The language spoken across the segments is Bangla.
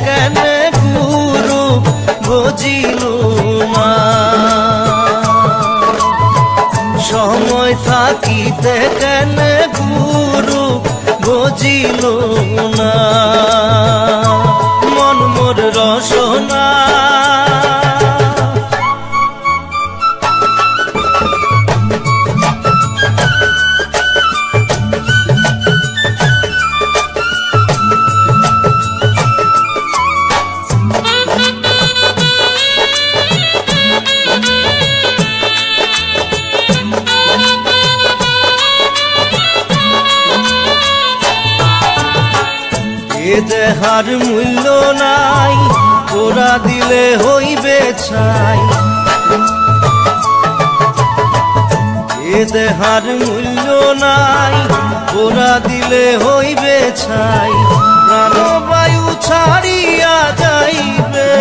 কেন গুরু বুঝিল না সময় থাকিতে কেন গুরু বুঝিল না মন মোর রসনা দেহার মূল্য নাই তোরা দিলে হইবে ছাই। এ দেহার মূল্য নাই তোরা দিলে হইবে ছাই। প্রাণবায়ু ছাড়িয়া যাইবে,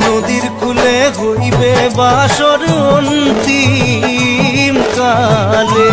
নদীর কুলে হইবে বাসর অন্তিম কালে।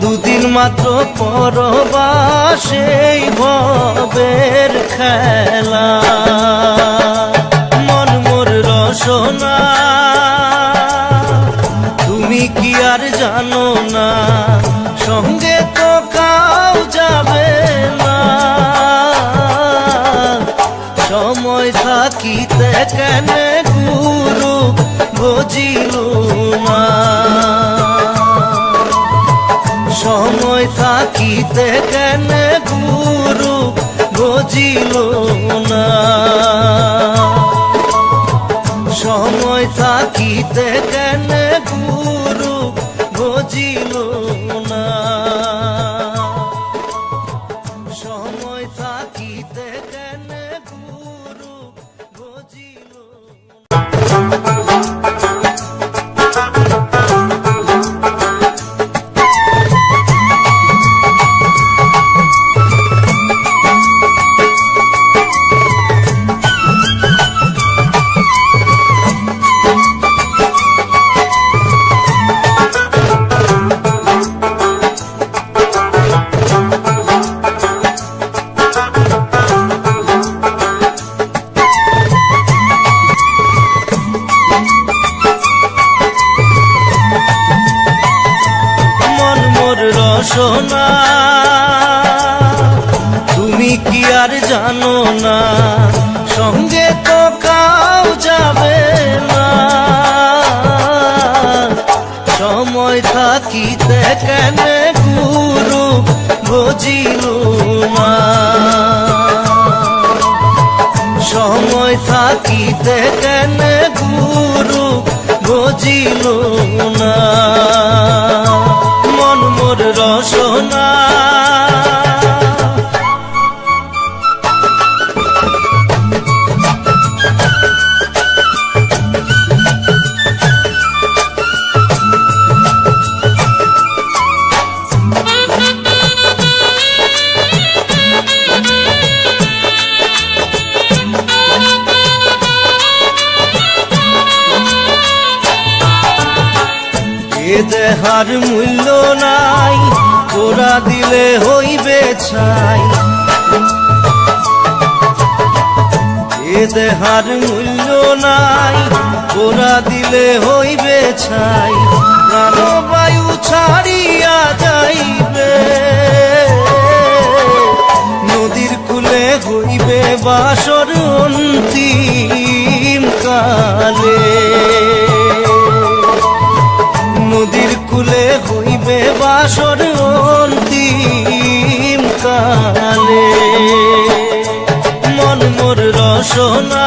দুদিন মাত্র পরবাসেই ভবের খেলা। মন মোর রসনা। তুমি কি আর জানো না, সঙ্গে তো কাউ যাবে না। সময় থাকিতে কেন মা সময় থাকিতে কেন গুরু বুঝিল থাকিতে কেন গুরু বুঝিল না? দেহার মূল্য নাই, তোরা দিলে হইবে ছাই। এ দেহার মূল্য নাই, তোরা দিলে হইবে ছাই। প্রাণবায়ু ছাড়িয়া যাইবে, নদীর কুলে হইবে বাসর অন্তিম কালে। হইবে বাসর অন্তিম কালে। মন মোর রসনা।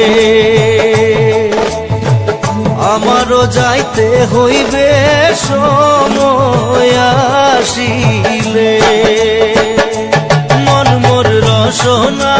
যাইতে হইবে সময় আসিলে। মন মোর রসনা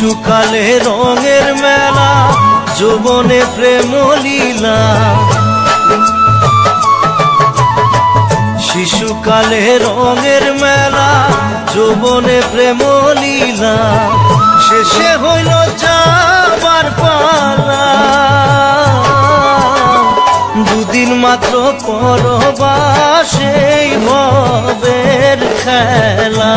শিশুকালে রঙের মেলা, যৌবনে প্রেম লীলা। শিশুকালে রঙের মেলা, যৌবনে প্রেম লীলা। শেষে হইল যাবার পালা। দুদিন মাত্র পরবাসেই ভবের খেলা।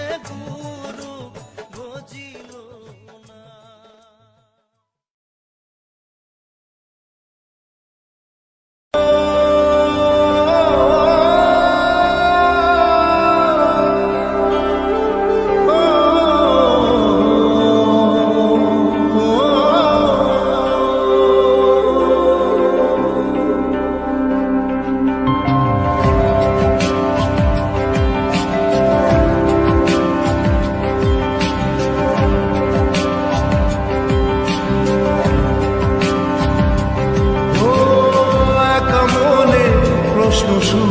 就是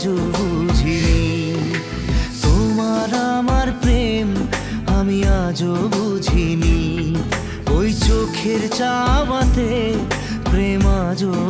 আজও বুঝিনি। তোমার আমার প্রেম আমি আজও বুঝিনি। ওই চোখের চাওয়াতে প্রেম আজও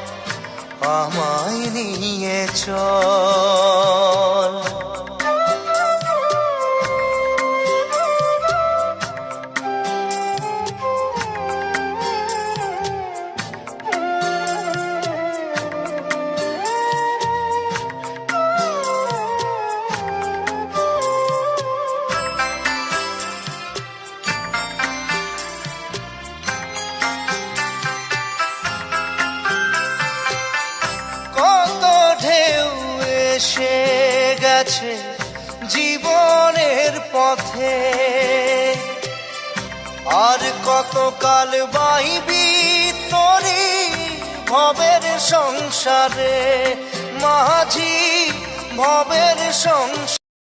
আমায় নিয়ে চল। সংসারে মাঝি ভবের সংসার।